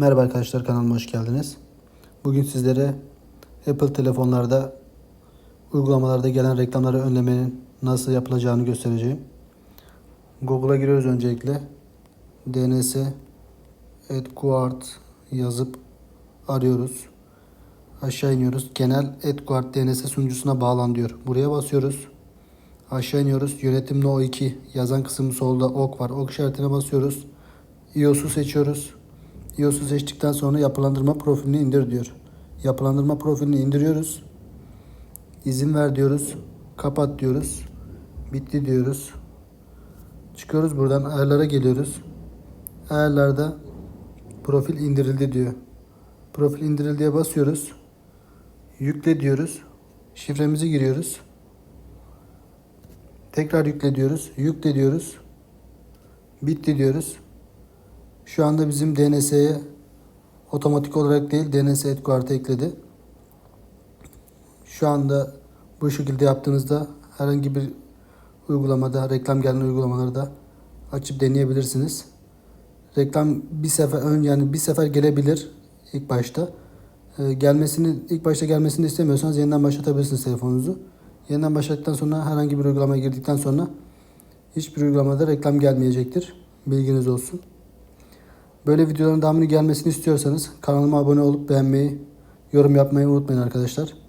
Merhaba arkadaşlar kanalıma hoş geldiniz. Bugün sizlere Apple telefonlarda uygulamalarda gelen reklamları önlemenin nasıl yapılacağını göstereceğim. Google'a giriyoruz öncelikle. DNS Edguard yazıp arıyoruz. Aşağı iniyoruz. Genel Edguard DNS sunucusuna bağlan diyor. Buraya basıyoruz. Aşağı iniyoruz. Yönetim No 2 yazan kısım solda ok var. Ok işaretine basıyoruz. iOS'u seçiyoruz. iOS'u seçtikten sonra yapılandırma profilini indir diyor. Yapılandırma profilini indiriyoruz. İzin ver diyoruz. Kapat diyoruz. Bitti diyoruz. Çıkıyoruz buradan ayarlara geliyoruz. Ayarlarda profil indirildi diyor. Profil indirildiye basıyoruz. Yükle diyoruz. Şifremizi giriyoruz. Tekrar yükle diyoruz. Yükle diyoruz. Bitti diyoruz. Şu anda bizim DNS'ye otomatik olarak değil DNS Headquarter'a ekledi. Şu anda bu şekilde yaptığınızda herhangi bir uygulamada, reklam gelen uygulamalarda açıp deneyebilirsiniz. Reklam bir sefer ön yani bir sefer gelebilir ilk başta. Ee, gelmesini ilk başta gelmesini istemiyorsanız yeniden başlatabilirsiniz telefonunuzu. Yeniden başlattıktan sonra herhangi bir uygulamaya girdikten sonra hiçbir uygulamada reklam gelmeyecektir. Bilginiz olsun. Böyle videoların devamını gelmesini istiyorsanız kanalıma abone olup beğenmeyi, yorum yapmayı unutmayın arkadaşlar.